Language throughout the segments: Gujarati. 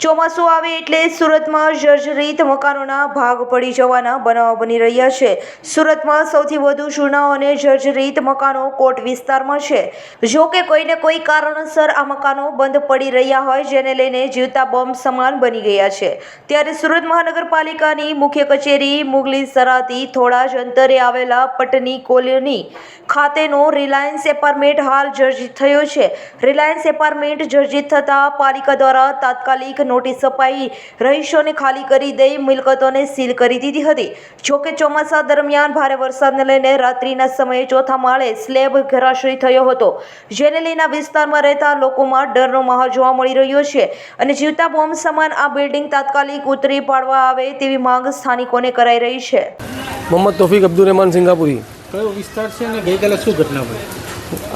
ચોમાસું આવે એટલે સુરતમાં જર્જરિત મકાનોના ભાગ પડી જવાના બનાવો બની રહ્યા છે. સુરતમાં સૌથી વધુ જૂના અને જર્જરિત મકાનો કોટ વિસ્તારમાં છે. જો કે કોઈને કોઈ કારણસર આ મકાનો બંધ પડી રહ્યા હોય જેને લઈને જીવતા બોમ્બ સમાન બની ગયા છે. ત્યારે સુરત મહાનગરપાલિકાની મુખ્ય કચેરી મુગલી સરાથી થોડા જ અંતરે આવેલા પટની કોલોની ખાતેનો રિલાયન્સ એપાર્ટમેન્ટ હાલ જર્જિત થયો છે. રિલાયન્સ એપાર્ટમેન્ટ જર્જિત થતાં પાલિકા દ્વારા તાત્કાલિક નોટિસ અપાઈ. રહીશોને ખાલી કરી દઈ મિલકતોને સીલ કરી દીધી હતી. જોકે ચોમાસા દરમિયાન ભારે વરસાદને લઈને રાત્રિના સમયે ચોથા માળે સ્લેબ ઘરાશ્રય થયો હતો. જેને લઈને વિસ્તારમાં રહેતા લોકોમાં ડરનો માહોલ જોવા મળી રહ્યો છે અને જીવતા બોમ્બ સમાન આ બિલ્ડિંગ તાત્કાલિક ઉતરી પાડવા આવે તેવી માંગ સ્થાનિકોને કરાઈ રહી છે. મોહમ્મદ તોફિક અબ્દુલ રહેમાન સિંગાપુરી. કયો વિસ્તાર છે અને ગઈકાલે શું ઘટના બની?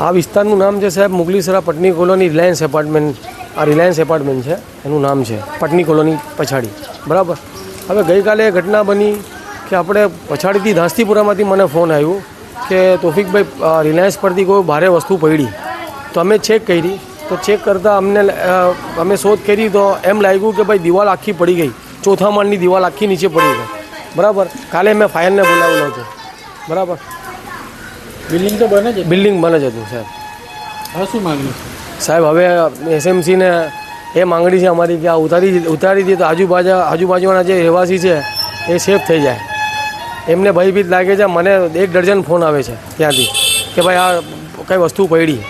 આ વિસ્તારનું નામ છે સાહેબ Mughlisara Patni colony Reliance apartment આ રિલાયન્સ એપાર્ટમેન્ટ છે એનું નામ છે પટની કોલોની પછાડી. બરાબર? હવે ગઈકાલે એ ઘટના બની કે આપણે પછાડીથી ધાસ્તીપુરામાંથી મને ફોન આવ્યો કે તોફિકભાઈ રિલાયન્સ પરથી કોઈ ભારે વસ્તુ પડી. તો અમે ચેક કરી. તો ચેક કરતાં અમને અમે શોધ કરી તો એમ લાગ્યું કે ભાઈ દિવાલ આખી પડી ગઈ. ચોથા માળની દિવાલ આખી નીચે પડી ગઈ. બરાબર? કાલે મેં ફાયરને બોલાવેલો હતો. બરાબર? બિલ્ડિંગ તો બને છે બિલ્ડિંગ બને જ હતું સાહેબ. શું માગણી સાહેબ, હવે એસએમસીને એ માંગણી છે અમારી કે આ ઉતારી ઉતારી દઈએ તો આજુબાજુ આજુબાજુના જે રહેવાસી છે, એ સેફ થઈ જાય. એમને ભયભીત લાગે છે, મને એક ડઝન ફોન આવે છે ત્યાંથી કે ભાઈ આ કઈ વસ્તુ પડી.